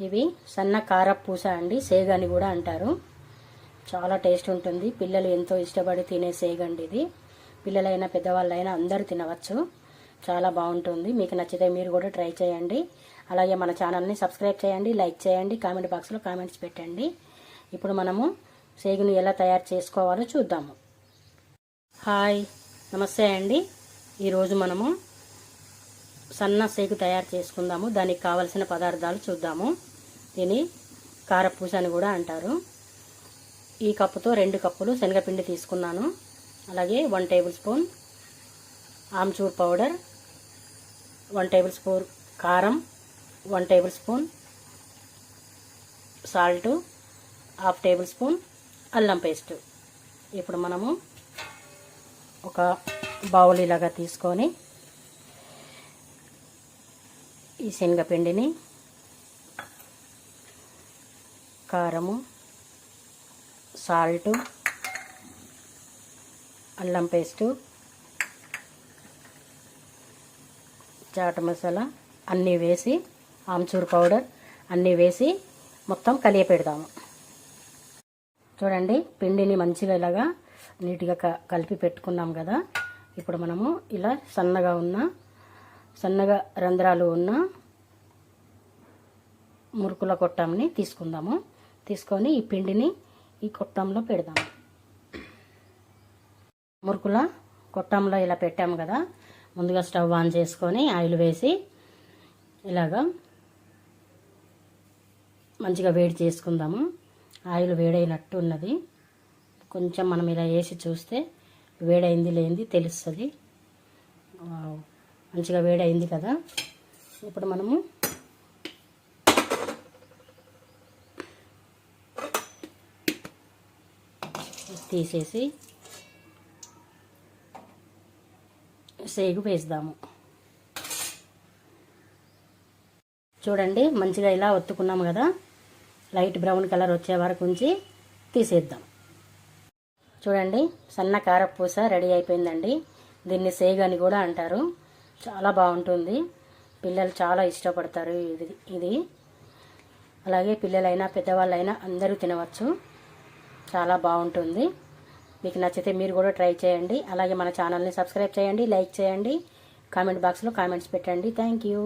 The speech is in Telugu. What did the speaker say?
ఇవి సన్న కారపూస అండి సేగ అని కూడా అంటారు. చాలా టేస్ట్ ఉంటుంది. పిల్లలు ఎంతో ఇష్టపడి తినే సేగండి ఇది. పిల్లలైనా పెద్దవాళ్ళైనా అందరూ తినవచ్చు. చాలా బాగుంటుంది. మీకు నచ్చితే మీరు కూడా ట్రై చేయండి. అలాగే మన ఛానల్ని సబ్స్క్రైబ్ చేయండి లైక్ చేయండి కామెంట్ బాక్స్లో కామెంట్స్ పెట్టండి. ఇప్పుడు మనము సేగును ఎలా తయారు చేసుకోవాలో చూద్దాము. హాయ్ నమస్తే అండి. ఈరోజు మనము సన్న సేగు తయారు చేసుకుందాము. దానికి కావలసిన పదార్థాలు చూద్దాము. దీని కారపూస అని కూడా అంటారు. ఈ కప్పుతో రెండు కప్పులు శనగపిండి తీసుకున్నాను. అలాగే one table spoon amchur powder one table spoon కారం one table spoon salt half table spoon అల్లం పేస్ట్. ఇప్పుడు మనము ఒక బౌల్ ఇలాగా తీసుకొని ఈ శనగపిండిని కారము సాల్ట్ అల్లం పేస్టు చాట్ మసాలా అన్నీ వేసి ఆమ్చూర్ పౌడర్ అన్నీ వేసి మొత్తం కలియ పెడదాము. చూడండి పిండిని మంచిగా ఇలాగా నీట్గా క కలిపి పెట్టుకున్నాం కదా. ఇప్పుడు మనము ఇలా సన్నగా ఉన్న సన్నగా రంధ్రాలు ఉన్న మురుకుల కొట్టంని తీసుకుందాము. తీసుకొని ఈ పిండిని ఈ కొట్టంలో పెడదాము. మురుకుల కొట్టంలో ఇలా పెట్టాము కదా ముందుగా స్టవ్ ఆన్ చేసుకొని ఆయిల్ వేసి ఇలాగా మంచిగా వేడి చేసుకుందాము. ఆయిల్ వేడైనట్టు ఉన్నది. కొంచెం మనం ఇలా వేసి చూస్తే వేడైంది లేనిది తెలుస్తుంది. మంచిగా వేడైంది కదా. ఇప్పుడు మనము తీసేసి సేగు వేస్తాము. చూడండి మంచిగా ఇలా ఒత్తుకున్నాము కదా. లైట్ బ్రౌన్ కలర్ వచ్చే వరకు ఉంచి తీసేద్దాం. చూడండి సన్న కారపూస రెడీ అయిపోయిందండి. దీన్ని సేగు అని కూడా అంటారు. చాలా బాగుంటుంది. పిల్లలు చాలా ఇష్టపడతారు ఇది ఇది. అలాగే పిల్లలైనా పెద్దవాళ్ళైనా అందరూ తినవచ్చు. చాలా బాగుంటుంది. మీకు నచ్చితే మీరు కూడా ట్రై చేయండి. అలాగే మన ఛానల్ని సబ్స్క్రైబ్ చేయండి లైక్ చేయండి. కామెంట్ బాక్స్లో కామెంట్స్ పెట్టండి. Thank you.